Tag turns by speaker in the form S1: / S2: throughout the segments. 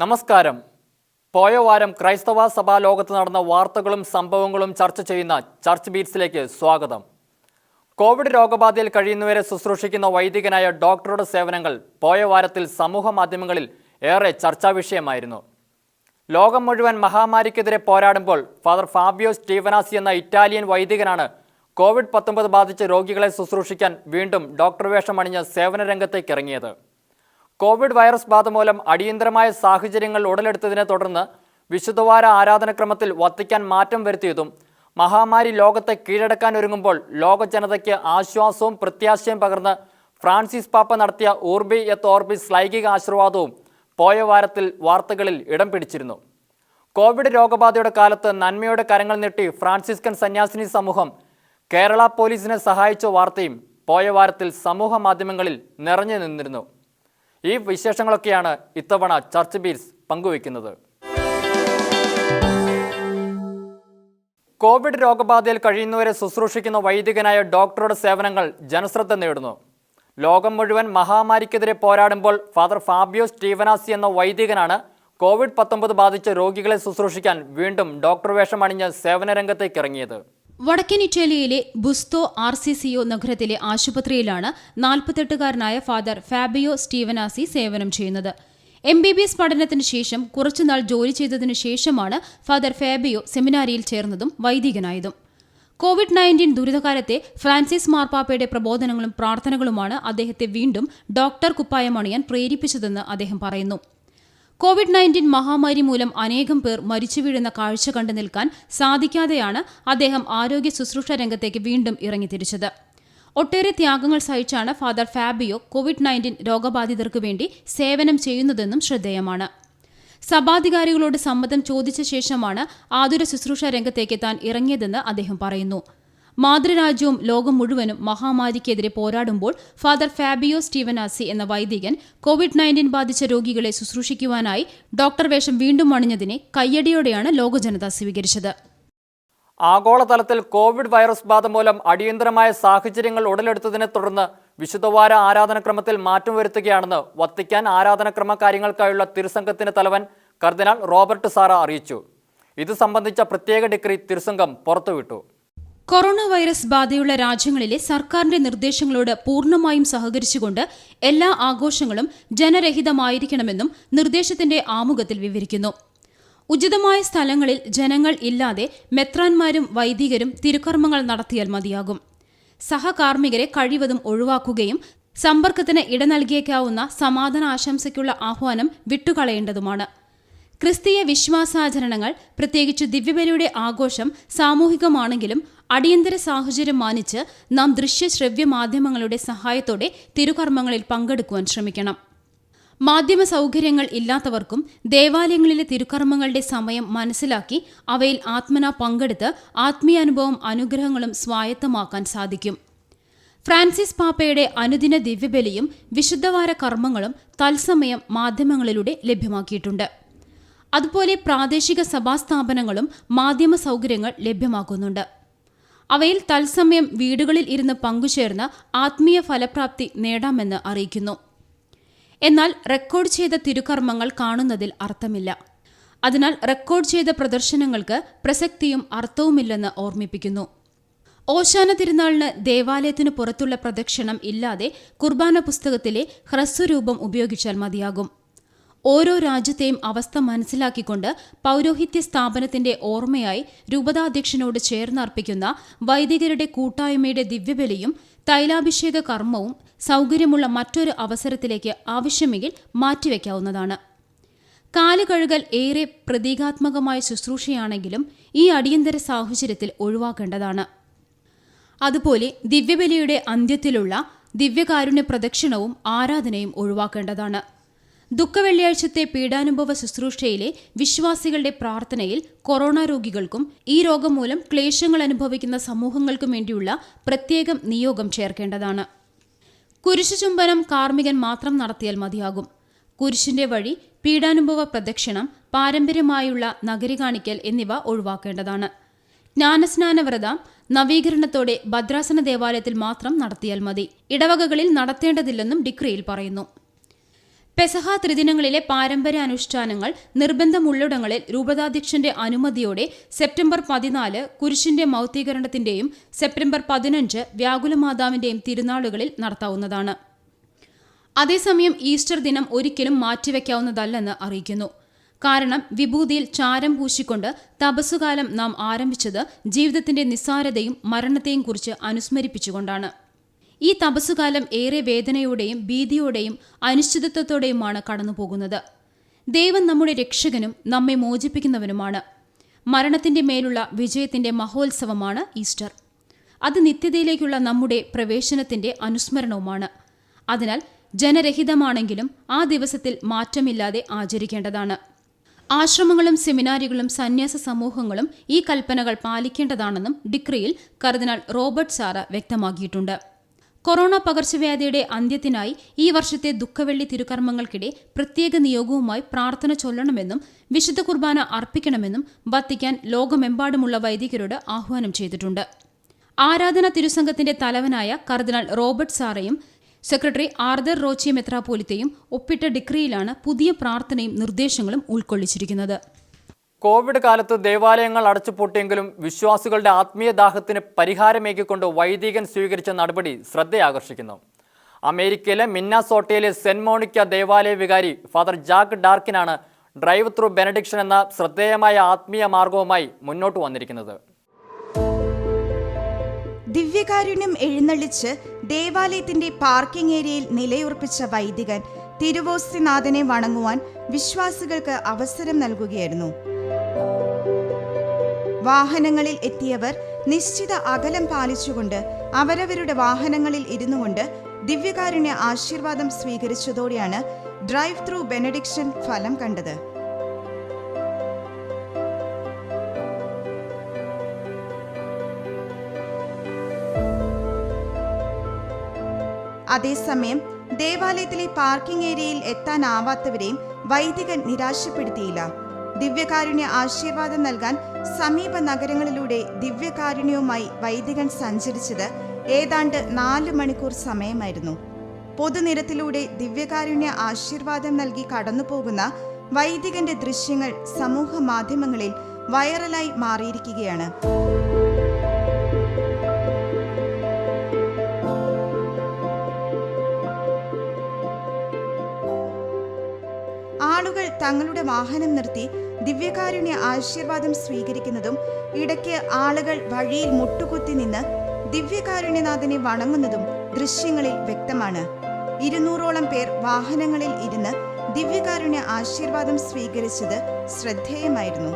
S1: നമസ്കാരം. പോയ വാരം ക്രൈസ്തവ സഭാ ലോകത്ത് നടന്ന വാർത്തകളും സംഭവങ്ങളും ചർച്ച ചെയ്യുന്ന ചർച്ച് ബീറ്റ്സിലേക്ക് സ്വാഗതം. കോവിഡ് രോഗബാധയിൽ കഴിയുന്നവരെ ശുശ്രൂഷിക്കുന്ന വൈദികനായ ഡോക്ടറുടെ സേവനങ്ങൾ പോയ വാരത്തിൽ സമൂഹ മാധ്യമങ്ങളിൽ ഏറെ ചർച്ചാ വിഷയമായിരുന്നു. ലോകം മുഴുവൻ മഹാമാരിക്കെതിരെ പോരാടുമ്പോൾ ഫാദർ ഫാബിയോ സ്റ്റീവനാസി എന്ന ഇറ്റാലിയൻ വൈദികനാണ് കോവിഡ് പത്തൊമ്പത് ബാധിച്ച് രോഗികളെ ശുശ്രൂഷിക്കാൻ വീണ്ടും ഡോക്ടർ വേഷം അണിഞ്ഞ് സേവന രംഗത്തേക്ക് ഇറങ്ങിയത്. കോവിഡ് വൈറസ് ബാധ മൂലം അടിയന്തരമായ സാഹചര്യങ്ങൾ ഉടലെടുത്തതിനെ തുടർന്ന് വിശുദ്ധവാര ആരാധനക്രമത്തിൽ വത്തിക്കാൻ മാറ്റം വരുത്തിയതും മഹാമാരി ലോകത്തെ കീഴടക്കാൻ ഒരുങ്ങുമ്പോൾ ലോക ജനതയ്ക്ക് ആശ്വാസവും പ്രത്യാശയും പകർന്ന് ഫ്രാൻസിസ് പാപ്പ നടത്തിയ ഊർബി എത്ത് ഓർബിസ് ലൈംഗിക ആശീർവാദവും പോയ വാരത്തിൽ വാർത്തകളിൽ ഇടം പിടിച്ചിരുന്നു. കോവിഡ് രോഗബാധയുടെ കാലത്ത് നന്മയുടെ കരങ്ങൾ നീട്ടി ഫ്രാൻസിസ്കൻ സന്യാസിനി സമൂഹം കേരള പോലീസിനെ സഹായിച്ച വാർത്തയും പോയ വാരത്തിൽ സമൂഹ മാധ്യമങ്ങളിൽ നിറഞ്ഞു നിന്നിരുന്നു. ഈ വിശേഷങ്ങളൊക്കെയാണ് ഇത്തവണ ചർച്ച് ബീൽസ് പങ്കുവയ്ക്കുന്നത്. കോവിഡ് രോഗബാധയിൽ കഴിയുന്നവരെ ശുശ്രൂഷിക്കുന്ന വൈദികനായ ഡോക്ടറുടെ സേവനങ്ങൾ ജനശ്രദ്ധ നേടുന്നു. ലോകം മുഴുവൻ മഹാമാരിക്കെതിരെ പോരാടുമ്പോൾ ഫാദർ ഫാബിയോ സ്റ്റീവനാസി എന്ന വൈദികനാണ് കോവിഡ് പത്തൊമ്പത് ബാധിച്ച രോഗികളെ ശുശ്രൂഷിക്കാൻ വീണ്ടും ഡോക്ടർ വേഷം അണിഞ്ഞ് സേവന രംഗത്തേക്ക് ഇറങ്ങിയത്.
S2: വടക്കൻ ഇറ്റലിയിലെ ബുസ്തോ ആർ സി സിഒ നഗരത്തിലെ ആശുപത്രിയിലാണ് നാൽപ്പത്തെട്ടുകാരനായ ഫാദർ ഫാബിയോ സ്റ്റീവനാസി സേവനം ചെയ്യുന്നത്. എം ബി ബി എസ് പഠനത്തിന് ശേഷം കുറച്ചുനാൾ ജോലി ചെയ്തതിനു ശേഷമാണ് ഫാദർ ഫാബിയോ സെമിനാരിയിൽ ചേർന്നതും വൈദികനായതും. കോവിഡ് നയന്റീൻ ദുരിതകാലത്തെ ഫ്രാൻസിസ് മാർപ്പാപ്പയുടെ പ്രബോധനങ്ങളും പ്രാർത്ഥനകളുമാണ് അദ്ദേഹത്തെ വീണ്ടും ഡോക്ടർ കുപ്പായം അണിയാൻ പ്രേരിപ്പിച്ചതെന്ന് അദ്ദേഹം പറയുന്നു. കോവിഡ് നയന്റീൻ മഹാമാരി മൂലം അനേകം പേർ മരിച്ചു വീഴുന്ന കാഴ്ച കണ്ടു നിൽക്കാൻ സാധിക്കാതെയാണ് അദ്ദേഹം ആരോഗ്യ ശുശ്രൂഷ രംഗത്തേക്ക് വീണ്ടും ഇറങ്ങിത്തിരിച്ചത്. ഒട്ടേറെ ത്യാഗങ്ങൾ സഹിച്ചാണ് ഫാദർ ഫാബിയോ കോവിഡ് നയന്റീൻ രോഗബാധിതർക്ക് വേണ്ടി സേവനം ചെയ്യുന്നതെന്നും ശ്രദ്ധേയമാണ്. സഭാധികാരികളോട് സമ്മതം ചോദിച്ച ശേഷമാണ് ആതുര ശുശ്രൂഷ രംഗത്തേക്ക് താൻ ഇറങ്ങിയതെന്ന് അദ്ദേഹം പറയുന്നു. മാതൃരാജ്യവും ലോകം മുഴുവനും മഹാമാരിക്കെതിരെ പോരാടുമ്പോൾ ഫാദർ ഫാബിയോ സ്റ്റീവനാസി എന്ന വൈദികൻ കോവിഡ് നയന്റീൻ ബാധിച്ച രോഗികളെ ശുശ്രൂഷിക്കുവാനായി ഡോക്ടർ വേഷം വീണ്ടും അണിഞ്ഞതിനെ കയ്യടിയോടെയാണ് ലോകജനത സ്വീകരിച്ചത്.
S1: ആഗോളതലത്തിൽ കോവിഡ് വൈറസ് ബാധ മൂലം അടിയന്തരമായ സാഹചര്യങ്ങൾ ഉടലെടുത്തതിനെ തുടർന്ന് വിശുദ്ധവാര ആരാധനക്രമത്തിൽ മാറ്റം വരുത്തുകയാണെന്ന് വത്തിക്കാൻ ആരാധനക്രമ കാര്യങ്ങൾക്കായുള്ള തിരുസംഘത്തിന്റെ തലവൻ കർദിനാൾ റോബർട്ട് സാറ അറിയിച്ചു. ഇത് സംബന്ധിച്ച പ്രത്യേക ഡിഗ്രി തിരുസംഘം പുറത്തുവിട്ടു.
S2: കൊറോണ വൈറസ് ബാധയുള്ള രാജ്യങ്ങളിലെ സർക്കാരിന്റെ നിർദ്ദേശങ്ങളോട് പൂർണമായും സഹകരിച്ചുകൊണ്ട് എല്ലാ ആഘോഷങ്ങളും ജനരഹിതമായിരിക്കണമെന്നും നിർദ്ദേശത്തിന്റെ ആമുഖത്തിൽ വിവരിക്കുന്നു. ഉചിതമായ സ്ഥലങ്ങളിൽ ജനങ്ങൾ ഇല്ലാതെ മെത്രാന്മാരും വൈദികരും തിരുക്കർമ്മങ്ങൾ നടത്തിയാൽ മതിയാകും. സഹകാർമ്മികരെ കഴിവതും ഒഴിവാക്കുകയും സമ്പർക്കത്തിന് ഇട നൽകിയേക്കാവുന്ന സമാധാന ആശംസയ്ക്കുള്ള ആഹ്വാനം വിട്ടുകളയേണ്ടതുമാണ്. ക്രിസ്തീയ വിശ്വാസാചരണങ്ങൾ പ്രത്യേകിച്ച് ദിവ്യബലിയുടെ ആഘോഷം സാമൂഹികമാണെങ്കിലും അടിയന്തര സാഹചര്യം മാനിച്ച് നാം ദൃശ്യശ്രവ്യ മാധ്യമങ്ങളുടെ സഹായത്തോടെ തിരുകർമ്മങ്ങളിൽ പങ്കെടുക്കുവാൻ ശ്രമിക്കണം. മാധ്യമ സൗകര്യങ്ങൾ ഇല്ലാത്തവർക്കും ദേവാലയങ്ങളിലെ തിരുക്കർമ്മങ്ങളുടെ സമയം മനസ്സിലാക്കി അവയിൽ ആത്മന പങ്കെടുത്ത് ആത്മീയാനുഭവം അനുഗ്രഹങ്ങളും സ്വായത്തമാക്കാൻ സാധിക്കും. ഫ്രാൻസിസ് പാപ്പയുടെ അനുദിന ദിവ്യബലിയും വിശുദ്ധവാര കർമ്മങ്ങളും തത്സമയം മാധ്യമങ്ങളിലൂടെ ലഭ്യമാക്കിയിട്ടുണ്ട്. അതുപോലെ പ്രാദേശിക സഭാസ്ഥാപനങ്ങളും മാധ്യമ സൗകര്യങ്ങൾ ലഭ്യമാക്കുന്നുണ്ട്. അവയിൽ തത്സമയം വീടുകളിൽ ഇരുന്ന് പങ്കുചേർന്ന് ആത്മീയ ഫലപ്രാപ്തി നേടാമെന്ന് അറിയിക്കുന്നു. എന്നാൽ റെക്കോർഡ് ചെയ്ത തിരുക്കർമ്മങ്ങൾ കാണുന്നതിൽ അർത്ഥമില്ല. അതിനാൽ റെക്കോർഡ് ചെയ്ത പ്രദർശനങ്ങൾക്ക് പ്രസക്തിയും അർത്ഥവുമില്ലെന്ന് ഓർമ്മിപ്പിക്കുന്നു. ഓശാന തിരുനാളിന് ദേവാലയത്തിനു പുറത്തുള്ള പ്രദക്ഷിണം ഇല്ലാതെ കുർബാന പുസ്തകത്തിലെ ഹ്രസ്വരൂപം ഉപയോഗിച്ചാൽ മതിയാകും. ഓരോ രാജ്യത്തെയും അവസ്ഥ മനസ്സിലാക്കിക്കൊണ്ട് പൗരോഹിത്യ സ്ഥാപനത്തിന്റെ ഓർമ്മയായി രൂപതാധ്യക്ഷനോട് ചേർന്നർപ്പിക്കുന്ന വൈദികരുടെ കൂട്ടായ്മയുടെ ദിവ്യബലിയും തൈലാഭിഷേക കർമ്മവും സൗകര്യമുള്ള മറ്റൊരു അവസരത്തിലേക്ക് ആവശ്യമെങ്കിൽ മാറ്റിവെക്കാവുന്നതാണ്. കാലുകഴുകൽ ഏറെ പ്രതീകാത്മകമായ ശുശ്രൂഷയാണെങ്കിലും ഈ അടിയന്തര സാഹചര്യത്തിൽ ഒഴിവാക്കേണ്ടതാണ്. അതുപോലെ ദിവ്യബലിയുടെ അന്ത്യത്തിലുള്ള ദിവ്യകാരുണ്യ പ്രദക്ഷിണവും ആരാധനയും ഒഴിവാക്കേണ്ടതാണ്. ദുഃഖവെള്ളിയാഴ്ചത്തെ പീഡാനുഭവ ശുശ്രൂഷയിലെ വിശ്വാസികളുടെ പ്രാർത്ഥനയിൽ കൊറോണ രോഗികൾക്കും ഈ രോഗം മൂലം ക്ലേശങ്ങൾ അനുഭവിക്കുന്ന സമൂഹങ്ങൾക്കും വേണ്ടിയുള്ള പ്രത്യേകം നിയോഗം ചേർക്കേണ്ടതാണ്. കുരിശുചുംബനം കാർമ്മികൻ മാത്രം നടത്തിയാൽ മതിയാകും. കുരിശിന്റെ വഴി പീഡാനുഭവ പ്രദക്ഷിണം പാരമ്പര്യമായുള്ള നഗരി കാണിക്കൽ എന്നിവ ഒഴിവാക്കേണ്ടതാണ്. ജ്ഞാനസ്നാനവ്രതം നവീകരണത്തോടെ ഭദ്രാസന ദേവാലയത്തിൽ മാത്രം നടത്തിയാൽ മതി. ഇടവകകളിൽ നടത്തേണ്ടതില്ലെന്നും ഡിക്രിയിൽ പറയുന്നു. പെസഹ ത്രിദിനങ്ങളിലെ പാരമ്പര്യ അനുഷ്ഠാനങ്ങൾ നിർബന്ധമുള്ളിടങ്ങളിൽ രൂപതാധ്യക്ഷന്റെ അനുമതിയോടെ സെപ്റ്റംബർ പതിനാല് കുരിശിന്റെ മൗത്തീകരണത്തിന്റെയും സെപ്റ്റംബർ പതിനഞ്ച് വ്യാകുലമാതാവിന്റെയും തിരുനാളുകളിൽ നടത്താവുന്നതാണ്. അതേസമയം ഈസ്റ്റർ ദിനം ഒരിക്കലും മാറ്റിവെക്കാവുന്നതല്ലെന്ന് അറിയിക്കുന്നു. കാരണം വിഭൂതിയിൽ ചാരം പൂശിക്കൊണ്ട് തപസ്സുകാലം നാം ആരംഭിച്ചത് ജീവിതത്തിന്റെ നിസ്സാരതയും മരണത്തെയും കുറിച്ച് അനുസ്മരിപ്പിച്ചുകൊണ്ടാണ്. ഈ തപസ്സുകാലം ഏറെ വേദനയോടെയും ഭീതിയോടെയും അനിശ്ചിതത്വത്തോടെയുമാണ് കടന്നുപോകുന്നത്. ദൈവം നമ്മുടെ രക്ഷകനും നമ്മെ മോചിപ്പിക്കുന്നവനുമാണ്. മരണത്തിന്റെ മേലുള്ള വിജയത്തിന്റെ മഹോത്സവമാണ് ഈസ്റ്റർ. അത് നിത്യതയിലേക്കുള്ള നമ്മുടെ പ്രവേശനത്തിന്റെ അനുസ്മരണവുമാണ്. അതിനാൽ ജനരഹിതമാണെങ്കിലും ആ ദിവസത്തിൽ മാറ്റമില്ലാതെ ആചരിക്കേണ്ടതാണ്. ആശ്രമങ്ങളും സെമിനാരികളും സന്യാസ സമൂഹങ്ങളും ഈ കൽപ്പനകൾ പാലിക്കേണ്ടതാണെന്നും ഡിക്രിയിൽ കർദിനാൾ റോബർട്ട് സാറ വ്യക്തമാക്കിയിട്ടുണ്ട്. കൊറോണ പകർച്ചവ്യാധിയുടെ അന്ത്യത്തിനായി ഈ വർഷത്തെ ദുഃഖവെള്ളി തിരുക്കർമ്മങ്ങൾക്കിടെ പ്രത്യേക നിയോഗവുമായി പ്രാർത്ഥന ചൊല്ലണമെന്നും വിശുദ്ധ കുർബാന അർപ്പിക്കണമെന്നും വത്തിക്കാൻ ലോകമെമ്പാടുമുള്ള വൈദികരോട് ആഹ്വാനം ചെയ്തിട്ടുണ്ട്. ആരാധന തിരുസംഘത്തിന്റെ തലവനായ കർദിനാൾ റോബർട്ട് സാറയും സെക്രട്ടറി ആർദർ റോച്ചി മെത്രാപോലിത്തയും ഒപ്പിട്ട ഡിക്രിയിലാണ് പുതിയ പ്രാർത്ഥനയും നിർദ്ദേശങ്ങളും ഉൾക്കൊള്ളിച്ചിരിക്കുന്നത്.
S1: കോവിഡ് കാലത്ത് ദേവാലയങ്ങൾ അടച്ചുപൂട്ടിയെങ്കിലും വിശ്വാസികളുടെ ആത്മീയ ദാഹത്തിന് പരിഹാരമേകിക്കൊണ്ട് വൈദികൻ സ്വീകരിച്ച നടപടി ശ്രദ്ധയാകർഷിക്കുന്നു. അമേരിക്കയിലെ മിന്നാസോട്ടയിലെ സെന്റ് മോണിക്ക ദേവാലയ വികാരി ഫാദർ ജാക്ക് ഡാർക്കിനാണ് ഡ്രൈവ് ത്രൂ ബെനഡിക്ഷൻ എന്ന ശ്രദ്ധേയമായ ആത്മീയ മാർഗവുമായി മുന്നോട്ട് വന്നിരിക്കുന്നത്.
S3: ദിവ്യകാരുണ്യം എഴുന്നള്ളിച്ച് ദേവാലയത്തിന്റെ പാർക്കിംഗ് ഏരിയയിൽ നിലയുറപ്പിച്ച വൈദികൻ തിരുവോസ്തിനാഥനെ വണങ്ങുവാൻ വിശ്വാസികൾക്ക് അവസരം നൽകുകയായിരുന്നു. വാഹനങ്ങളിൽ എത്തിയവർ നിശ്ചിത അകലം പാലിച്ചുകൊണ്ട് അവരവരുടെ വാഹനങ്ങളിൽ ഇരുന്നു കൊണ്ട് ദിവ്യകാരുണ്യ ആശീർവാദം സ്വീകരിച്ചതോടെയാണ് ഡ്രൈവ് ത്രൂ ബെനഡിക്ഷൻ ഫലം കണ്ടത്. അതേസമയം ദേവാലയത്തിലെ പാർക്കിംഗ് ഏരിയയിൽ എത്താനാവാത്തവരെയും വൈദികൻ നിരാശപ്പെടുത്തിയില്ല. ദിവ്യകാരുണ്യ ആശീർവാദം നൽകാൻ സമീപ നഗരങ്ങളിലൂടെ ദിവ്യകാരുണ്യവുമായി വൈദികൻ സഞ്ചരിച്ചത് ഏതാണ്ട് നാല് മണിക്കൂർ സമയമായിരുന്നു. പൊതുനിരത്തിലൂടെ ദിവ്യകാരുണ്യ ആശീർവാദം നൽകി കടന്നുപോകുന്ന വൈദികന്റെ ദൃശ്യങ്ങൾ സമൂഹ മാധ്യമങ്ങളിൽ വൈറലായി മാറിയിരിക്കുകയാണ്. ആളുകൾ തങ്ങളുടെ വാഹനം നിർത്തി ദിവ്യകാരുണ്യ ആശീർവാദം സ്വീകരിക്കുന്നതും ഇടയ്ക്ക് ആളുകൾ വഴിയിൽ മുട്ടുകുത്തി നിന്ന് ദിവ്യകാരുണ്യനാഥനെ വണങ്ങുന്നതും ദൃശ്യങ്ങളിൽ വ്യക്തമാണ്. ഇരുന്നൂറോളം പേർ വാഹനങ്ങളിൽ ഇരുന്ന് ദിവ്യകാരുണ്യ ആശീർവാദം സ്വീകരിച്ചത് ശ്രദ്ധേയമായിരുന്നു.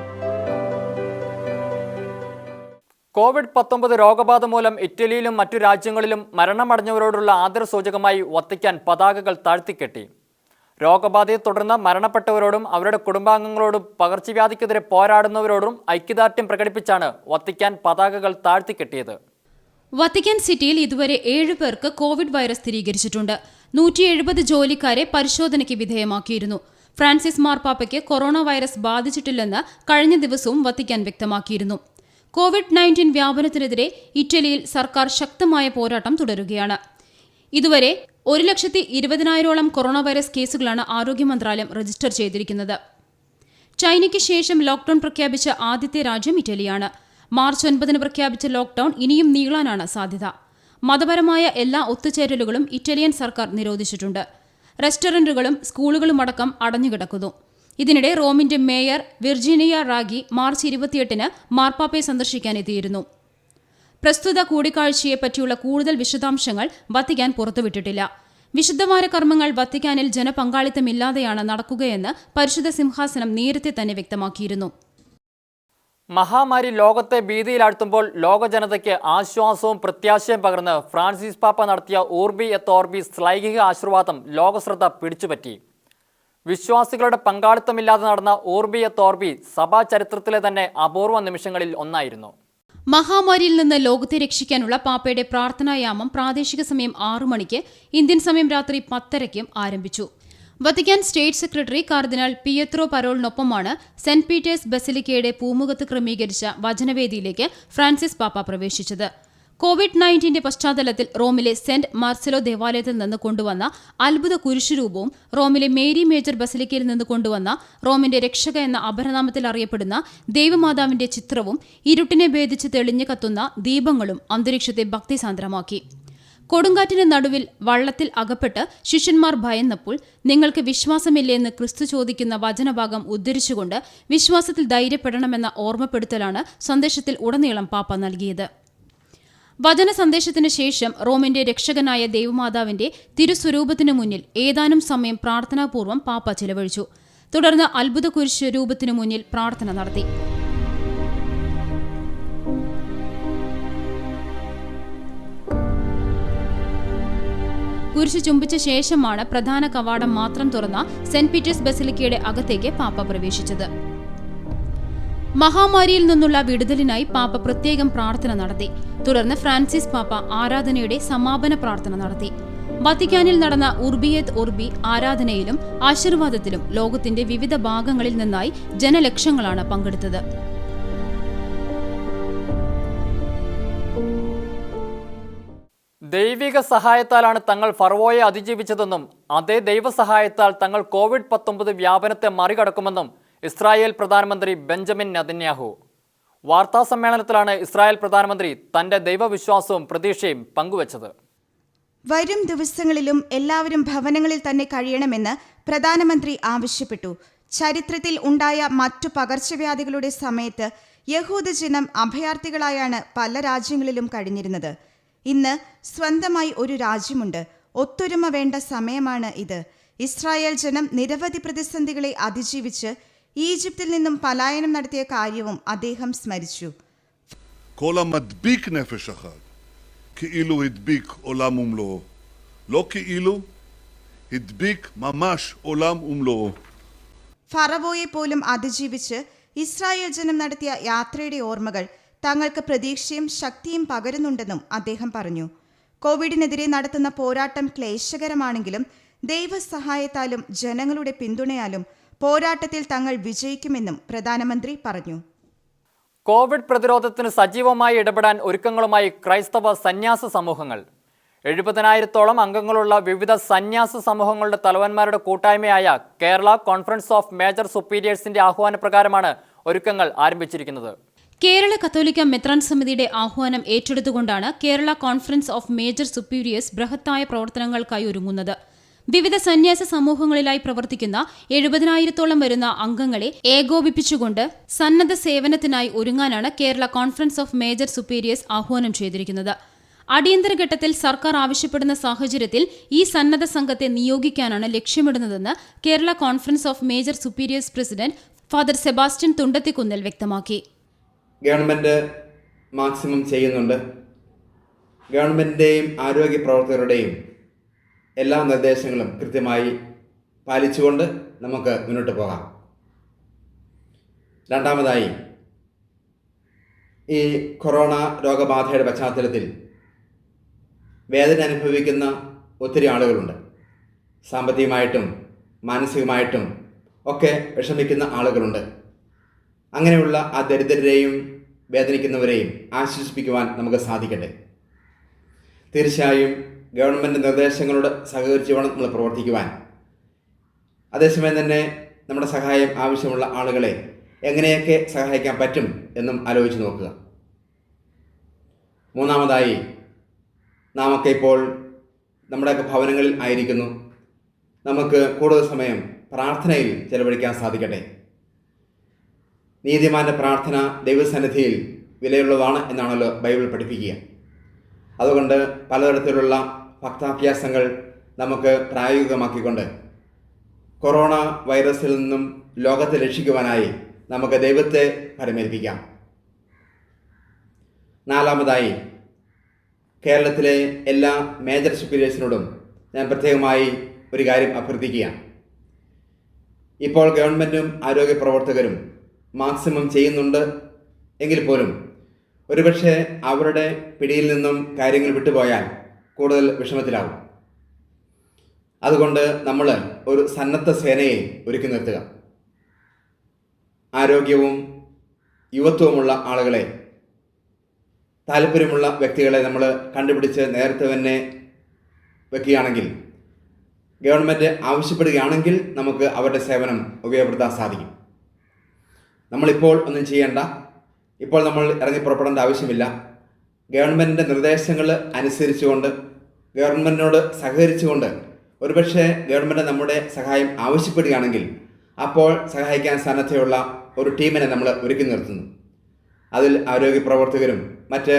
S1: കോവിഡ് പത്തൊമ്പത് രോഗബാധ മൂലം ഇറ്റലിയിലും മറ്റു രാജ്യങ്ങളിലും മരണമടഞ്ഞവരോടുള്ള ആദരസൂചകമായി വത്തിക്കാൻ പതാകകൾ താഴ്ത്തിക്കെട്ടി. രോഗബാധയെ തുടർന്ന് മരണപ്പെട്ടവരോടും അവരുടെ കുടുംബാംഗങ്ങളോടും പകർച്ചവ്യാധിക്കെതിരെ പോരാടുന്നവരോടും ഐക്യദാർഢ്യം പ്രകടിപ്പിച്ചാണ് വത്തിക്കാൻ പതാകകൾ താഴ്ത്തിക്കെട്ടിയത്.
S2: വത്തിക്കാൻ സിറ്റിയിൽ ഇതുവരെ ഏഴ് പേർക്ക് കോവിഡ് വൈറസ് സ്ഥിരീകരിച്ചിട്ടുണ്ട്. നൂറ്റി എഴുപത് ജോലിക്കാരെ പരിശോധനയ്ക്ക് വിധേയമാക്കിയിരുന്നു. ഫ്രാൻസിസ് മാർപ്പാപ്പയ്ക്ക് കൊറോണ വൈറസ് ബാധിച്ചിട്ടില്ലെന്ന് കഴിഞ്ഞ ദിവസവും വത്തിക്കാൻ വ്യക്തമാക്കിയിരുന്നു. കോവിഡ് നയന്റീൻ വ്യാപനത്തിനെതിരെ ഇറ്റലിയിൽ സർക്കാർ ശക്തമായ പോരാട്ടം തുടരുകയാണ്. ഇതുവരെ ഒരു ലക്ഷത്തി ഇരുപതിനായിരോളം കൊറോണ വൈറസ് കേസുകളാണ് ആരോഗ്യ മന്ത്രാലയം രജിസ്റ്റർ ചെയ്തിരിക്കുന്നത്. ചൈനയ്ക്ക് ശേഷം ലോക്ഡൌൺ പ്രഖ്യാപിച്ച ആദ്യത്തെ രാജ്യം ഇറ്റലിയാണ്. മാർച്ച് ഒൻപതിന് പ്രഖ്യാപിച്ച ലോക്ഡൌൺ ഇനിയും നീളാനാണ് സാധ്യത. മതപരമായ എല്ലാ ഒത്തുചേരലുകളും ഇറ്റാലിയൻ സർക്കാർ നിരോധിച്ചിട്ടുണ്ട്. റെസ്റ്റോറന്റുകളും സ്കൂളുകളും അടക്കം അടഞ്ഞുകിടക്കുന്നു. ഇതിനിടെ റോമിന്റെ മേയർ വിർജീനിയ റാഗി മാർച്ച് ഇരുപത്തിയെട്ടിന് മാർപ്പാപ്പയെ സന്ദർശിക്കാൻ എത്തിയിരുന്നു. പ്രസ്തുത കൂടിക്കാഴ്ചയെപ്പറ്റിയുള്ള കൂടുതൽ വിശദാംശങ്ങൾ വത്തിക്കാൻ പുറത്തുവിട്ടിട്ടില്ല. വിശുദ്ധവാര കർമ്മങ്ങൾ വത്തിക്കാനിൽ ജനപങ്കാളിത്തമില്ലാതെയാണ് നടക്കുകയെന്ന് പരിശുദ്ധ സിംഹാസനം നേരത്തെ തന്നെ വ്യക്തമാക്കിയിരുന്നു.
S1: മഹാമാരി ലോകത്തെ ഭീതിയിലാഴ്ത്തുമ്പോൾ ലോക ജനതയ്ക്ക് ആശ്വാസവും പ്രത്യാശയും പകർന്ന് ഫ്രാൻസിസ് പാപ്പ നടത്തിയ ഓർബി ഊർബി എത്തോർബി ശ്ലൈഹിക ആശീർവാദം ലോകശ്രദ്ധ പിടിച്ചുപറ്റി. വിശ്വാസികളുടെ പങ്കാളിത്തമില്ലാതെ നടന്ന ഓർബി ഊർബി എത്തോർബി സഭാ ചരിത്രത്തിലെ തന്നെ അപൂർവ നിമിഷങ്ങളിൽ ഒന്നായിരുന്നു.
S2: മഹാമാരിയിൽ നിന്ന് ലോകത്തെ രക്ഷിക്കാനുള്ള പാപ്പയുടെ പ്രാർത്ഥനായാമം പ്രാദേശിക സമയം ആറു മണിക്ക് ഇന്ത്യൻ സമയം രാത്രി പത്തരയ്ക്കും ആരംഭിച്ചു. Vatican state secretary cardinal Pietro പരോളിനൊപ്പമാണ് saint Peter's ബസിലിക്കയുടെ പൂമുഖത്ത് ക്രമീകരിച്ച വചനവേദിയിലേക്ക് ഫ്രാൻസിസ് പാപ്പ പ്രവേശിച്ചത്. കോവിഡ് നയന്റീന്റെ പശ്ചാത്തലത്തിൽ റോമിലെ സെന്റ് മാർസലോ ദേവാലയത്തിൽ നിന്ന് കൊണ്ടുവന്ന അത്ഭുത കുരിശുരൂപവും റോമിലെ മേരി മേജർ ബസലിക്കയിൽ നിന്ന് കൊണ്ടുവന്ന റോമിന്റെ രക്ഷക എന്ന അപരനാമത്തിൽ അറിയപ്പെടുന്ന ദേവമാതാവിന്റെ ചിത്രവും ഇരുട്ടിനെ ഭേദിച്ച് തെളിഞ്ഞു കത്തുന്ന ദീപങ്ങളും അന്തരീക്ഷത്തെ ഭക്തിസാന്ദ്രമാക്കി. കൊടുങ്കാറ്റിന് നടുവിൽ വള്ളത്തിൽ അകപ്പെട്ട് ശിഷ്യന്മാർ ഭയന്നപ്പോൾ നിങ്ങൾക്ക് വിശ്വാസമില്ലെന്ന് ക്രിസ്തു ചോദിക്കുന്ന വചനഭാഗം ഉദ്ധരിച്ചുകൊണ്ട് വിശ്വാസത്തിൽ ധൈര്യപ്പെടണമെന്ന ഓർമ്മപ്പെടുത്തലാണ് സന്ദേശത്തിൽ ഉടനീളം പാപ്പ നൽകിയത്. വചന സന്ദേശത്തിന് ശേഷം റോമിന്റെ രക്ഷകനായ ദൈവമാതാവിന്റെ തിരുസ്വരൂപത്തിനു മുന്നിൽ ഏതാനും സമയം പ്രാർത്ഥനാപൂർവം പാപ്പ ചെലവഴിച്ചു. തുടർന്ന് അത്ഭുത കുരിശ് രൂപത്തിനു മുന്നിൽ പ്രാർത്ഥന നടത്തി. കുരിശ് ചുംബിച്ച ശേഷമാണ് പ്രധാന കവാടം മാത്രം തുറന്ന സെന്റ് പീറ്റേഴ്സ് ബസിലിക്കയുടെ അകത്തേക്ക് പാപ്പ പ്രവേശിച്ചത്. മഹാമാരിയിൽ നിന്നുള്ള വിടുതലിനായി പാപ്പ പ്രത്യേകം പ്രാർത്ഥന നടത്തി. തുടർന്ന് ഫ്രാൻസിസ് പാപ്പ ആരാധനയുടെ സമാപന പ്രാർത്ഥന നടത്തി. വത്തിക്കാനിൽ നടന്ന ഉർബിയത്ത് ഉർബി ആരാധനയിലും ആശീർവാദത്തിലും ലോകത്തിന്റെ വിവിധ ഭാഗങ്ങളിൽ നിന്നായി ജനലക്ഷങ്ങളാണ് പങ്കെടുത്തത്.
S1: ദൈവിക സഹായത്താലാണ് തങ്ങൾ ഫർവോയെ അതിജീവിച്ചതെന്നും അതേ ദൈവസഹായത്താൽ തങ്ങൾ കോവിഡ് പത്തൊമ്പത് വ്യാപനത്തെ മറികടക്കുമെന്നും ഇസ്രായേൽ പ്രധാനമന്ത്രി ബെഞ്ചമിൻ നെതന്യാഹു. വാർത്താ സമ്മേളനത്തിലാണ് ഇസ്രായേൽ പ്രധാനമന്ത്രി തന്റെ ദൈവവിശ്വാസവും പ്രതീക്ഷയും പങ്കുവച്ചത്.
S3: വരും ദിവസങ്ങളിലും എല്ലാവരും ഭവനങ്ങളിൽ തന്നെ കഴിയണമെന്ന് പ്രധാനമന്ത്രി ആവശ്യപ്പെട്ടു. ചരിത്രത്തിൽ ഉണ്ടായ മറ്റു പകർച്ചവ്യാധികളുടെ സമയത്ത് യഹൂദജനം അഭയാർത്ഥികളായാണ് പല രാജ്യങ്ങളിലും കഴിഞ്ഞിരുന്നത്. ഇന്ന് സ്വന്തമായി ഒരു രാജ്യമുണ്ട്. ഒത്തൊരുമ വേണ്ട സമയമാണ് ഇത്. ഇസ്രായേൽ ജനം നിരവധി പ്രതിസന്ധികളെ അതിജീവിച്ച് ഈജിപ്തിൽ നിന്നും പലായനം നടത്തിയ കാര്യവും അദ്ദേഹം സ്മരിച്ചു
S4: כל המדביק נפש אחת, כאילו הדביק עולם ומלואו. לא כאילו, הדביק ממש עולם ומלואו.
S3: ഫറവോയെ പോലും അതിജീവിച്ച് ഇസ്രായേൽ ജനം നടത്തിയ യാത്രയുടെ ഓർമ്മകൾ തങ്ങൾക്ക് പ്രതീക്ഷയും ശക്തിയും പകരുന്നുണ്ടെന്നും അദ്ദേഹം പറഞ്ഞു കോവിഡിനെതിരെ നടത്തുന്ന പോരാട്ടം ക്ലേശകരമാണെങ്കിലും ദൈവസഹായത്താലും ജനങ്ങളുടെ പിന്തുണയാലും പോരാട്ടത്തിൽ തങ്ങൾ വിജയിക്കുമെന്നും പ്രധാനമന്ത്രി പറഞ്ഞു.
S1: കോവിഡ് പ്രതിരോധത്തിന് സജീവമായി ഇടപെടാൻ ഒരുക്കങ്ങളുമായി ക്രൈസ്തവ സന്യാസ സമൂഹങ്ങൾ. എഴുപതിനായിരത്തോളം അംഗങ്ങളുള്ള വിവിധ സന്യാസ സമൂഹങ്ങളുടെ തലവന്മാരുടെ കൂട്ടായ്മയായ കേരള കോൺഫറൻസ് ഓഫ് മേജർ സുപ്പീരിയേഴ്സിന്റെ ആഹ്വാനപ്രകാരമാണ് ഒരുക്കങ്ങൾ ആരംഭിച്ചിരിക്കുന്നത്.
S2: കേരള കത്തോലിക്ക മെത്രാൻ സമിതിയുടെ ആഹ്വാനം ഏറ്റെടുത്തുകൊണ്ടാണ് Kerala conference of major superiors ബൃഹത്തായ പ്രവർത്തനങ്ങൾക്കായി ഒരുങ്ങുന്നത്. വിവിധ സന്യാസ സമൂഹങ്ങളിലായി പ്രവർത്തിക്കുന്ന എഴുപതിനായിരത്തോളം വരുന്ന അംഗങ്ങളെ ഏകോപിപ്പിച്ചുകൊണ്ട് സന്നദ്ധ സേവനത്തിനായി ഒരുങ്ങാനാണ് Kerala conference of major superiors ആഹ്വാനം ചെയ്തിരിക്കുന്നത്. അടിയന്തര ഘട്ടത്തിൽ സർക്കാർ ആവശ്യപ്പെടുന്ന സാഹചര്യത്തിൽ ഈ സന്നദ്ധ സംഘത്തെ നിയോഗിക്കാനാണ് ലക്ഷ്യമിടുന്നതെന്ന് Kerala conference of major superiors president father Sebastian Thundathikunnil വ്യക്തമാക്കി.
S5: ഗവൺമെന്റ് മാക്സിമം ചെയ്യുന്നുണ്ട്. ഗവൺമെന്റിന്റെയും ആരോഗ്യ പ്രവർത്തകരുടെയും എല്ലാ നിർദ്ദേശങ്ങളും കൃത്യമായി പാലിച്ചുകൊണ്ട് നമുക്ക് മുന്നോട്ട് പോകാം. രണ്ടാമതായി ഈ കൊറോണ രോഗബാധയുടെ പശ്ചാത്തലത്തിൽ വേദന അനുഭവിക്കുന്ന ഒത്തിരി ആളുകളുണ്ട്. സാമ്പത്തികമായിട്ടും മാനസികമായിട്ടും ഒക്കെ വിഷമിക്കുന്ന ആളുകളുണ്ട്. അങ്ങനെയുള്ള ആ ദരിദ്രരെയും വേദനിക്കുന്നവരെയും ആശ്വസിപ്പിക്കുവാൻ നമുക്ക് സാധിക്കട്ടെ. തീർച്ചയായും ഗവൺമെന്റ് നിർദ്ദേശങ്ങളോട് സഹകരിച്ച് വേണം നമ്മൾ പ്രവർത്തിക്കുവാൻ. അതേസമയം തന്നെ നമ്മുടെ സഹായം ആവശ്യമുള്ള ആളുകളെ എങ്ങനെയൊക്കെ സഹായിക്കാൻ പറ്റും എന്നും ആലോചിച്ച് നോക്കുക. മൂന്നാമതായി നാമൊക്കെ ഇപ്പോൾ നമ്മുടെയൊക്കെ ഭവനങ്ങളിൽ ആയിരിക്കുന്നു. നമുക്ക് കൂടുതൽ സമയം പ്രാർത്ഥനയിൽ ചെലവഴിക്കാൻ സാധിക്കട്ടെ. നീതിമാന്റെ പ്രാർത്ഥന ദൈവസന്നിധിയിൽ വിലയുള്ളതാണ് എന്നാണല്ലോ ബൈബിൾ പഠിപ്പിക്കുക. അതുകൊണ്ട് പലതരത്തിലുള്ള ഭക്താഭ്യാസങ്ങൾ നമുക്ക് പ്രായോഗികമാക്കിക്കൊണ്ട് കൊറോണ വൈറസിൽ നിന്നും ലോകത്തെ രക്ഷിക്കുവാനായി നമുക്ക് ദൈവത്തെ പരമേൽപ്പിക്കാം നാലാമതായി കേരളത്തിലെ എല്ലാ മേജർ സുപ്പീരിയേഴ്സിനോടും ഞാൻ പ്രത്യേകമായി ഒരു കാര്യം അഭ്യർത്ഥിക്കുകയാണ്. ഇപ്പോൾ ഗവൺമെന്റും ആരോഗ്യ പ്രവർത്തകരും മാക്സിമം ചെയ്യുന്നുണ്ട് എങ്കിൽ പോലും ഒരുപക്ഷെ അവരുടെ പിടിയിൽ നിന്നും കാര്യങ്ങൾ വിട്ടുപോയാൽ കൂടുതൽ വിഷമത്തിലാവും. അതുകൊണ്ട് നമ്മൾ ഒരു സന്നദ്ധ സേനയെ ഒരുക്കി നിർത്തുക. ആരോഗ്യവും യുവത്വമുള്ള ആളുകളെ താല്പര്യമുള്ള വ്യക്തികളെ നമ്മൾ കണ്ടുപിടിച്ച് നേരത്തെ തന്നെ വെക്കുകയാണെങ്കിൽ ഗവൺമെന്റ് ആവശ്യപ്പെടുകയാണെങ്കിൽ നമുക്ക് അവരുടെ സേവനം ഉപയോഗപ്പെടുത്താൻ സാധിക്കും. നമ്മളിപ്പോൾ ഒന്നും ചെയ്യേണ്ട ഇപ്പോൾ നമ്മൾ ഇറങ്ങി പുറപ്പെടേണ്ട ആവശ്യമില്ല. ഗവൺമെന്റിന്റെ നിർദ്ദേശങ്ങൾ അനുസരിച്ചുകൊണ്ട് ഗവൺമെന്റിനോട് സഹകരിച്ചുകൊണ്ട് ഒരുപക്ഷെ ഗവൺമെന്റ് നമ്മുടെ സഹായം ആവശ്യപ്പെടുകയാണെങ്കിൽ അപ്പോൾ സഹായിക്കാൻ സന്നദ്ധയുള്ള ഒരു ടീമിനെ നമ്മൾ ഒരുക്കി നിർത്തുന്നു. അതിൽ ആരോഗ്യ പ്രവർത്തകരും മറ്റ്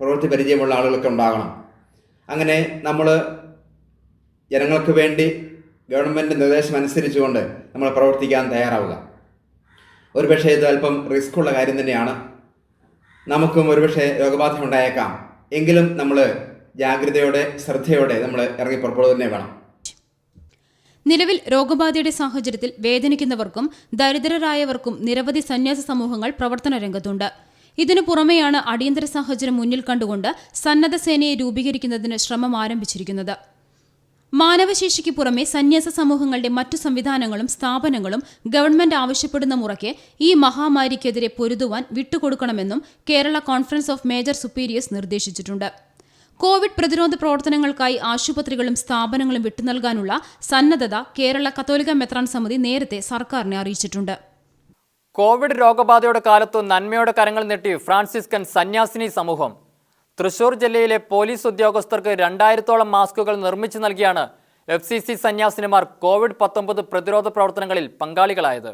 S5: പ്രവൃത്തി പരിചയമുള്ള ആളുകളൊക്കെ ഉണ്ടാകണം. അങ്ങനെ നമ്മൾ ജനങ്ങൾക്ക് വേണ്ടി ഗവൺമെന്റ് നിർദ്ദേശം അനുസരിച്ചുകൊണ്ട് നമ്മൾ പ്രവർത്തിക്കാൻ തയ്യാറാവുക. ഒരുപക്ഷേ ഇത് അല്പം റിസ്ക് ഉള്ള കാര്യം തന്നെയാണ്. നമുക്കും ഒരുപക്ഷെ രോഗബാധ ഉണ്ടായേക്കാം എങ്കിലും നമ്മൾ ജാഗ്രതയോടെ ശ്രദ്ധയോടെ നമ്മൾ ഇറങ്ങി പുറപ്പെടുക തന്നെ വേണം.
S2: നിലവിൽ രോഗബാധയുടെ സാഹചര്യത്തിൽ വേദനിക്കുന്നവർക്കും ദരിദ്രരായവർക്കും നിരവധി സന്യാസ സമൂഹങ്ങൾ പ്രവർത്തന രംഗത്തുണ്ട്. ഇതിനു പുറമെയാണ് അടിയന്തര സാഹചര്യം മുന്നിൽ കണ്ടുകൊണ്ട് സന്നദ്ധ സേനയെ രൂപീകരിക്കുന്നതിന് ശ്രമം ആരംഭിച്ചിരിക്കുന്നത്. മാനവശേഷിക്ക് പുറമെ സന്യാസ സമൂഹങ്ങളുടെ മറ്റു സംവിധാനങ്ങളും സ്ഥാപനങ്ങളും ഗവൺമെന്റ് ആവശ്യപ്പെടുന്ന മുറയ്ക്ക് ഈ മഹാമാരിക്കെതിരെ പൊരുതുവാൻ വിട്ടുകൊടുക്കണമെന്നും Kerala conference of major superiors നിർദ്ദേശിച്ചിട്ടുണ്ട്. കോവിഡ് പ്രതിരോധ പ്രവർത്തനങ്ങൾക്കായി ആശുപത്രികളും സ്ഥാപനങ്ങളും വിട്ടുനൽകാനുള്ള സന്നദ്ധത കേരള കത്തോലിക്ക മെത്രാൻ സമിതി നേരത്തെ സർക്കാരിനെ അറിയിച്ചിട്ടുണ്ട്.
S1: കോവിഡ് രോഗബാധയുടെ കാലത്തു നന്മയുടെ കരങ്ങൾ നീട്ടി ഫ്രാൻസിസ്കൻ സന്യാസിനി സമൂഹം. തൃശൂർ ജില്ലയിലെ പോലീസ് ഉദ്യോഗസ്ഥർക്ക് രണ്ടായിരത്തോളം മാസ്കുകൾ നിർമ്മിച്ചു നൽകിയാണ് എഫ് സി സി സന്യാസിനിമാർ കോവിഡ് പത്തൊമ്പത് പ്രതിരോധ പ്രവർത്തനങ്ങളിൽ പങ്കാളികളായത്.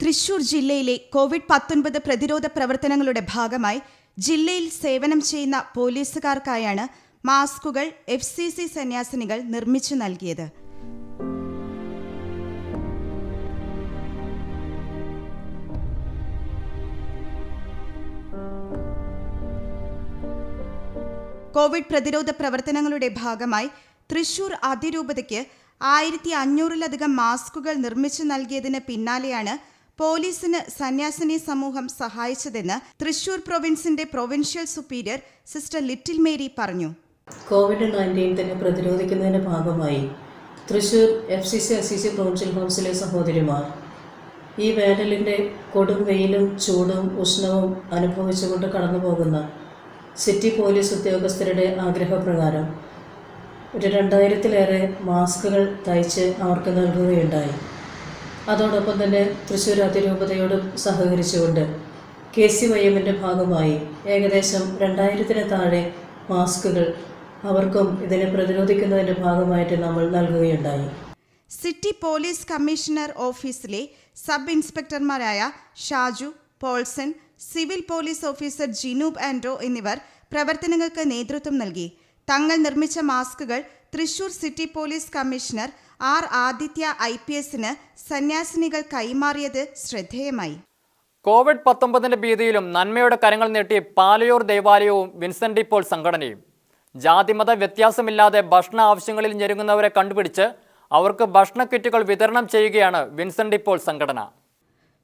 S3: തൃശൂർ ജില്ലയിലെ കോവിഡ് പത്തൊൻപത് പ്രതിരോധ പ്രവർത്തനങ്ങളുടെ ഭാഗമായി ജില്ലയിൽ സേവനം ചെയ്യുന്ന പോലീസുകാർക്കായാണ് മാസ്കുകൾ എഫ് സി സി സന്യാസിനികൾ നിർമ്മിച്ചു നൽകിയത്. കോവിഡ് പ്രതിരോധ പ്രവർത്തനങ്ങളുടെ ഭാഗമായി തൃശൂർ അതിരൂപതയ്ക്ക് ആയിരത്തി അഞ്ഞൂറിലധികം മാസ്കുകൾ നിർമ്മിച്ചു നൽകിയതിന് പിന്നാലെയാണ് പോലീസിന് സന്യാസിനി സമൂഹം സഹായിച്ചതെന്ന് Thrissur പ്രൊവിൻസിന്റെ provincial superior sister little Mary പറഞ്ഞു.
S6: കോവിഡ് നയന്റീൻ തന്നെ പ്രതിരോധിക്കുന്നതിന്റെ ഭാഗമായി Thrissur F C C S C C provincial കൗൺസിലെ സഹോദരിമാർ ഈ വേനലിന്റെ കൊടും വെയിലും ചൂടും ഉഷ്ണവും അനുഭവിച്ചുകൊണ്ട് കടന്നു പോകുന്ന സിറ്റി പോലീസ് ഉദ്യോഗസ്ഥരുടെ ആഗ്രഹപ്രകാരം ഒരു രണ്ടായിരത്തിലേറെ മാസ്കുകൾ തയ്ച്ച് അവർക്ക് നൽകുകയുണ്ടായി. അതോടൊപ്പം തന്നെ തൃശ്ശൂർ അതിരൂപതയോടും സഹകരിച്ചുകൊണ്ട് കെ സി വൈ എമ്മിന്റെ ഭാഗമായി ഏകദേശം രണ്ടായിരത്തിന് താഴെ മാസ്കുകൾ അവർക്കും ഇതിനെ പ്രതിരോധിക്കുന്നതിന്റെ ഭാഗമായിട്ട് നമ്മൾ നൽകുകയുണ്ടായി.
S3: സിറ്റി പോലീസ് കമ്മീഷണർ ഓഫീസിലെ sub ഇൻസ്പെക്ടർമാരായ Shaju Paulson civil police officer Jinoob Ando എന്നിവർ പ്രവർത്തനങ്ങൾക്ക് നേതൃത്വം നൽകി. തങ്ങൾ നിർമ്മിച്ച മാസ്കുകൾ Thrissur city police commissioner R Aditya I P എസിന് സന്യാസിനികൾ കൈമാറിയത് ശ്രദ്ധേയമായി.
S1: കോവിഡ് പത്തൊമ്പതിന്റെ ഭീതിയിലും നന്മയുടെ കരങ്ങൾ നീട്ടി പാലയൂർ ദേവാലയവും വിൻസെന്റ് ഇപ്പോൾ സംഘടനയും. ജാതിമത വ്യത്യാസമില്ലാതെ ഭക്ഷണ ആവശ്യങ്ങളിൽ ഞെരുങ്ങുന്നവരെ കണ്ടുപിടിച്ച് അവർക്ക് ഭക്ഷണ കിറ്റുകൾ വിതരണം ചെയ്യുകയാണ് വിൻസെന്റ് ഇപ്പോൾ സംഘടന.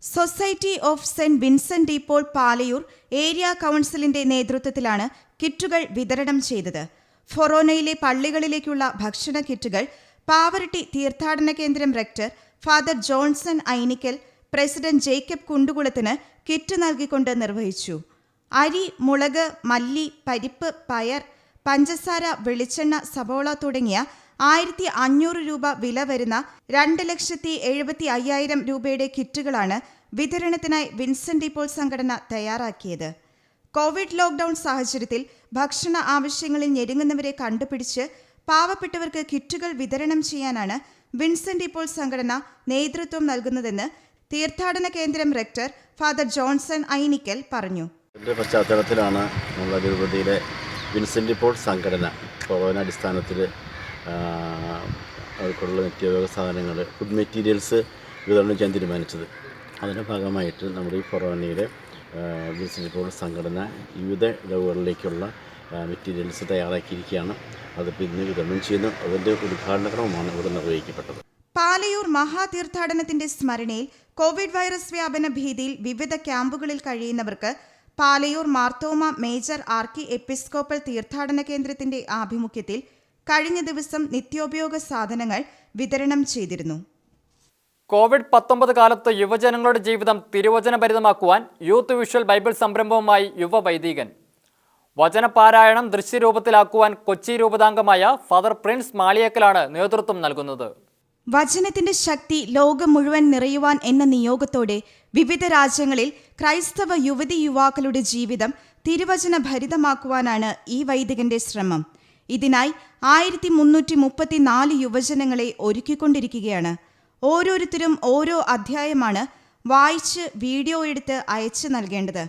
S3: Society of saint Vincent de Paul Palayoor area കൗൺസിലിന്റെ നേതൃത്വത്തിലാണ് കിറ്റുകൾ വിതരണം ചെയ്തത്. ഫൊറോനയിലെ പള്ളികളിലേക്കുള്ള ഭക്ഷണ കിറ്റുകൾ പാവറട്ടി തീർത്ഥാടന കേന്ദ്രം rector father Johnson Ainikkal president Jacob കുണ്ടുകുളത്തിന് kit നൽകിക്കൊണ്ട് നിർവഹിച്ചു. അരി മുളക് മല്ലി പരിപ്പ് പയർ പഞ്ചസാര വെളിച്ചെണ്ണ സബോള തുടങ്ങിയ ആയിരത്തി അഞ്ഞൂറ് രൂപ വില വരുന്ന രണ്ട് ലക്ഷത്തി എഴുപത്തി അയ്യായിരം രൂപയുടെ കിറ്റുകളാണ് വിതരണത്തിനായി വിൻസെന്റ് ഇപ്പോൾ സംഘടന തയ്യാറാക്കിയത്. കോവിഡ് ലോക്ക്ഡൌൺ സാഹചര്യത്തിൽ ഭക്ഷണ ആവശ്യങ്ങളിൽ ഞെരുങ്ങുന്നവരെ കണ്ടുപിടിച്ച് പാവപ്പെട്ടവർക്ക് കിറ്റുകൾ വിതരണം ചെയ്യാനാണ് വിൻസെന്റ് ഇപ്പോൾ സംഘടന നേതൃത്വം നൽകുന്നതെന്ന് തീർത്ഥാടന കേന്ദ്രം റെക്ടർ ഫാദർ ജോൺസൺ ഐനിക്കൽ പറഞ്ഞു.
S7: ഇതിന്റെ പശ്ചാത്തലത്തിലാണ് നമ്മുടെ തിരുപ്പതിയിലെ വിൻസെന്റ് ഇപ്പോൾ സംഘടന കൊറോണ അടിസ്ഥാനത്തിൽ അവർക്കുള്ള നിത്യോപയോഗ സാധനങ്ങൾ ഫുഡ് മെറ്റീരിയൽസ് വിതരണം ചെയ്യാൻ തീരുമാനിച്ചത്. അതിന്റെ ഭാഗമായിട്ട് നമ്മുടെ ഈ കൊറോണയിലെ ബിസിനസ് ബോർഡ് സംഘടന വിവിധ ഇടവുകളിലേക്കുള്ള മെറ്റീരിയൽസ് തയ്യാറാക്കിയിരിക്കുകയാണ്. അത് പിന്നെ വിതരണം ചെയ്യുന്നു. അതിന്റെ ഉദ്ഘാടനക്രമമാണ് ഇവിടെ നിർവഹിക്കപ്പെട്ടത്.
S3: പാലയൂർ മഹാതീർത്ഥാടനത്തിന്റെ സ്മരണയിൽ കോവിഡ് വൈറസ് വ്യാപന ഭീതിയിൽ വിവിധ ക്യാമ്പുകളിൽ കഴിയുന്നവർക്ക് Palayur Marthoma major archiepiscopal തീർത്ഥാടന കേന്ദ്രത്തിന്റെ ആഭിമുഖ്യത്തിൽ കഴിഞ്ഞ ദിവസം നിത്യോപയോഗ സാധനങ്ങൾ വിതരണം ചെയ്തിരുന്നു.
S1: കോവിഡ് പത്തൊമ്പത് കാലത്ത് യുവജനങ്ങളുടെ ജീവിതം തിരുവചനഭരിതമാക്കുവാൻ യൂത്ത് വിഷ്വൽ ബൈബിൾ സംരംഭവുമായി യുവ വൈദികൻ. വചനപാരായണം ദൃശ്യരൂപത്തിലാക്കുവാൻ കൊച്ചി രൂപതാംഗമായ ഫാദർ പ്രിൻസ് മാളിയേക്കലാണ് നേതൃത്വം നൽകുന്നത്.
S3: വചനത്തിന്റെ ശക്തി ലോകം മുഴുവൻ നിറയുവാൻ എന്ന നിയോഗത്തോടെ വിവിധ രാജ്യങ്ങളിൽ ക്രൈസ്തവ യുവതി യുവാക്കളുടെ ജീവിതം തിരുവചന ഭരിതമാക്കുവാനാണ് ഈ വൈദികന്റെ ശ്രമം. ഇതിനായി ആയിരത്തി മുന്നൂറ്റി മുപ്പത്തിനാല് യുവജനങ്ങളെ ഒരുക്കിക്കൊണ്ടിരിക്കുകയാണ്. ഓരോരുത്തരും ഓരോ അധ്യായമാണ് വായിച്ച് വീഡിയോ എടുത്ത് അയച്ചു നൽകേണ്ടത്.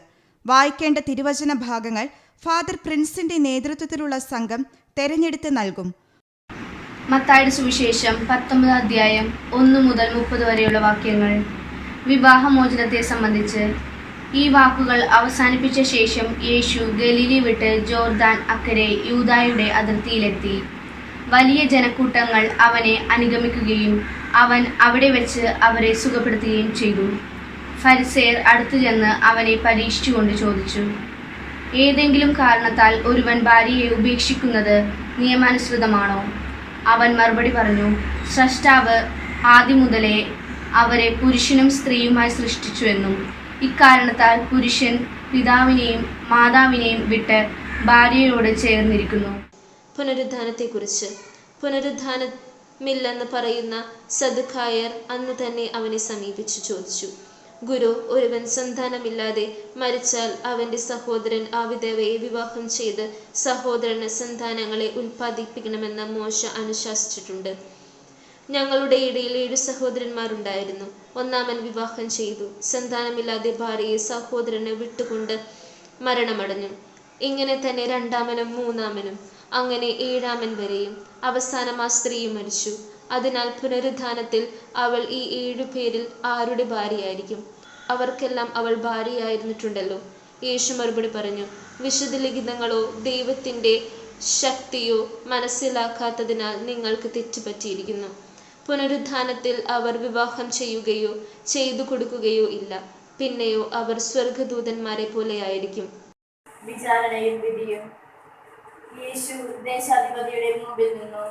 S3: വായിക്കേണ്ട തിരുവചന ഭാഗങ്ങൾ ഫാദർ പ്രിൻസിന്റെ നേതൃത്വത്തിലുള്ള സംഘം തെരഞ്ഞെടുത്ത് നൽകും.
S8: മത്തായുടെ സുവിശേഷം പത്തൊമ്പത് അധ്യായം ഒന്ന് മുതൽ മുപ്പത് വരെയുള്ള വാക്യങ്ങൾ. വിവാഹമോചനത്തെ സംബന്ധിച്ച് ഈ വാക്കുകൾ അവസാനിപ്പിച്ച ശേഷം യേശു ഗലീലി വിട്ട് ജോർദാൻ അക്കരെ യൂതായുടെ അതിർത്തിയിലെത്തി. വലിയ ജനക്കൂട്ടങ്ങൾ അവനെ അനുഗമിക്കുകയും അവൻ അവിടെ വെച്ച് അവരെ സുഖപ്പെടുത്തുകയും ചെയ്തു. ഫരിസേർ അടുത്തു ചെന്ന് അവനെ പരീക്ഷിച്ചുകൊണ്ട് ചോദിച്ചു ഏതെങ്കിലും കാരണത്താൽ ഒരുവൻ ഭാര്യയെ ഉപേക്ഷിക്കുന്നത് നിയമാനുസൃതമാണോ? അവൻ മറുപടി പറഞ്ഞു സ്രഷ്ടാവ് ആദ്യം മുതലേ അവരെ പുരുഷനും സ്ത്രീയുമായി സൃഷ്ടിച്ചുവെന്നും ഇക്കാരണത്താൽ പുരുഷൻ പിതാവിനെയും മാതാവിനെയും വിട്ട് ഭാര്യയോട് ചേർന്നിരിക്കുന്നു.
S9: പുനരുദ്ധാനത്തെക്കുറിച്ച്. പുനരുദ്ധാനമില്ലെന്ന് പറയുന്ന സദുഖായർ അന്ന് തന്നെ അവനെ സമീപിച്ചു ചോദിച്ചു. ഗുരു ഒരുവൻ സന്താനമില്ലാതെ മരിച്ചാൽ അവന്റെ സഹോദരൻ ആ വിധവയെ വിവാഹം ചെയ്ത് സഹോദരന് സന്താനങ്ങളെ ഉൽപ്പാദിപ്പിക്കണമെന്ന് മോശ അനുശാസിച്ചിട്ടുണ്ട്. ഞങ്ങളുടെ ഇടയിൽ ഏഴു സഹോദരന്മാരുണ്ടായിരുന്നു. ഒന്നാമൻ വിവാഹം ചെയ്തു. സന്താനമില്ലാതെ ഭാര്യയെ സഹോദരനെ വിട്ടുകൊണ്ട് മരണമടഞ്ഞു. ഇങ്ങനെ തന്നെ രണ്ടാമനും മൂന്നാമനും അങ്ങനെ ഏഴാമൻ വരെയും അവസാനം ആ സ്ത്രീയും മരിച്ചു. അതിനാൽ പുനരുദ്ധാനത്തിൽ അവൾ ഈ ഏഴു പേരിൽ ആരുടെ ഭാര്യയായിരിക്കും? അവർക്കെല്ലാം അവൾ ഭാര്യയായിരുന്നിട്ടുണ്ടല്ലോ. യേശു മറുപടി പറഞ്ഞു വിശുദ്ധ ലിഖിതങ്ങളോ ദൈവത്തിന്റെ ശക്തിയോ മനസ്സിലാക്കാത്തതിനാൽ നിങ്ങൾക്ക് തെറ്റുപറ്റിയിരിക്കുന്നു. പുനരുദ്ധാനത്തിൽ അവർ വിവാഹം ചെയ്യുകയോ ചെയ്തു കൊടുക്കുകയോ ഇല്ല. പിന്നെയോ അവർ സ്വർഗദൂതന്മാരെ പോലെയായിരിക്കും
S10: വിചാരണയും വിധിയും യേശു ദേശാധിപതിയുടെ മുമ്പിൽ നിന്നു.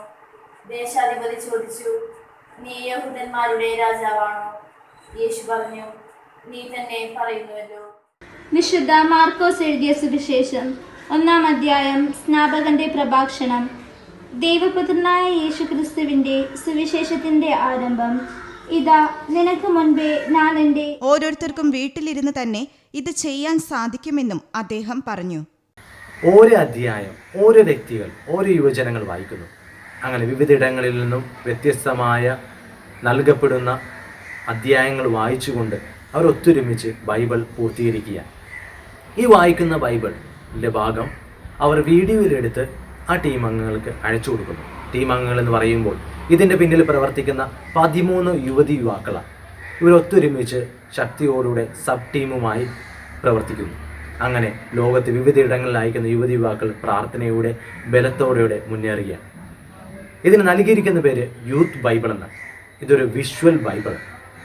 S10: ദേശാധിപതി ചോദിച്ചു നീ യഹൂദന്മാരുടെ രാജാവാണോ? യേശു പറഞ്ഞു നീ തന്നെ പറയുന്നുവല്ലോ.
S11: വിശുദ്ധ മാർക്കോസ് എഴുതിയ സുവിശേഷം ഒന്നാം അധ്യായം സ്നാപകന്റെ പ്രഭാഷണം. ദൈവപുത്രനായ യേശുക്രിസ്തുവിന്റെ സുവിശേഷത്തിന്റെ ആരംഭം. ഇതാ നിനക്ക് മുൻപേ ഞാൻ എന്റെ
S3: ഓരോരുത്തർക്കും വീട്ടിലിരുന്ന് തന്നെ ഇത് ചെയ്യാൻ സാധിക്കുമെന്നും അദ്ദേഹം പറഞ്ഞു.
S12: ഓരോ അധ്യായം ഓരോ വ്യക്തികൾ ഓരോ യുവജനങ്ങൾ വായിക്കുന്നു. അങ്ങനെ വിവിധയിടങ്ങളിൽ നിന്നും വ്യത്യസ്തമായ നൽകപ്പെടുന്ന അധ്യായങ്ങൾ വായിച്ചുകൊണ്ട് അവർ ഒത്തൊരുമിച്ച് ബൈബിൾ പൂർത്തീകരിക്കുക ഈ വായിക്കുന്ന ബൈബിളിന്റെ ഭാഗം അവർ വീഡിയോയിലെടുത്ത് ആ ടീം അംഗങ്ങൾക്ക് അയച്ചു കൊടുക്കുന്നു. ടീം അംഗങ്ങൾ എന്ന് പറയുമ്പോൾ ഇതിന്റെ പിന്നിൽ പ്രവർത്തിക്കുന്ന പതിമൂന്ന് യുവതി യുവാക്കളാണ്. ഇവരൊത്തൊരുമിച്ച് ശക്തിയോടുകൂടെ സബ് ടീമുമായി പ്രവർത്തിക്കുന്നു. അങ്ങനെ ലോകത്ത് വിവിധയിടങ്ങളിൽ അയക്കുന്ന യുവതി യുവാക്കൾ പ്രാർത്ഥനയുടെ ബലത്തോടെയുടെ മുന്നേറുകയാണ്. ഇതിന് നൽകിയിരിക്കുന്ന പേര് യൂത്ത് ബൈബിൾ എന്നാണ്. ഇതൊരു വിഷ്വൽ ബൈബിൾ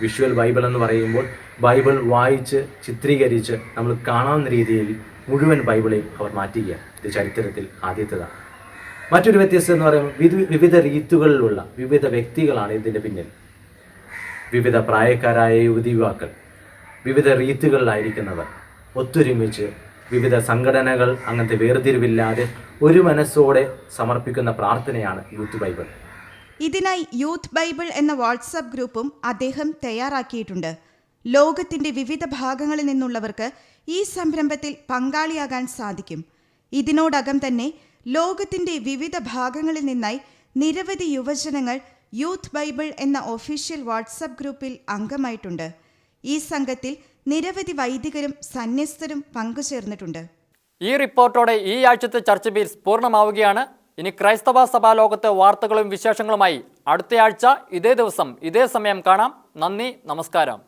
S12: വിഷ്വൽ ബൈബിൾ എന്ന് പറയുമ്പോൾ ബൈബിൾ വായിച്ച് ചിത്രീകരിച്ച് നമ്മൾ കാണാവുന്ന രീതിയിൽ മുഴുവൻ ബൈബിളെയും അവർ മാറ്റുകയാണ്. ഇത് ചരിത്രത്തിൽ ആദ്യത്തേതാണ്. മറ്റൊരു വ്യത്യസ്തം എന്ന് പറയുമ്പോൾ വിധ- വിവിധ രീതികളിലുള്ള വിവിധ വ്യക്തികളാണ് ഇതിന്റെ പിന്നിൽ. വിവിധ പ്രായക്കാരായ യുവതി യുവാക്കൾ വിവിധ റീത്തുകളിലായിരിക്കുന്നവർ ഒത്തൊരുമിച്ച് വിവിധ സംഘടനകൾ അങ്ങനത്തെ വേർതിരിവില്ലാതെ ഒരു മനസ്സോടെ സമർപ്പിക്കുന്ന പ്രാർത്ഥനയാണ് യൂത്ത് ബൈബിൾ.
S3: ഇതിനായി യൂത്ത് ബൈബിൾ എന്ന വാട്സാപ്പ് ഗ്രൂപ്പും അദ്ദേഹം തയ്യാറാക്കിയിട്ടുണ്ട്. ലോകത്തിന്റെ വിവിധ ഭാഗങ്ങളിൽ നിന്നുള്ളവർക്ക് ഈ സംരംഭത്തിൽ പങ്കാളിയാകാൻ സാധിക്കും. ഇതിനോടകം തന്നെ ലോകത്തിന്റെ വിവിധ ഭാഗങ്ങളിൽ നിന്നായി നിരവധി യുവജനങ്ങൾ യൂത്ത് ബൈബിൾ എന്ന ഒഫീഷ്യൽ വാട്സാപ്പ് ഗ്രൂപ്പിൽ അംഗമായിട്ടുണ്ട്. ഈ സംഘത്തിൽ നിരവധി വൈദികരും സന്യസ്തരും പങ്കുചേർന്നിട്ടുണ്ട്.
S1: ഈ റിപ്പോർട്ടോടെ ഈ ആഴ്ചത്തെ ചർച്ച ബീൽസ് പൂർണമാവുകയാണ്. ഇനി ക്രൈസ്തവ സഭാ ലോകത്തെ വാർത്തകളും വിശേഷങ്ങളുമായി അടുത്തയാഴ്ച ഇതേ ദിവസം ഇതേ സമയം കാണാം. നന്ദി നമസ്കാരം.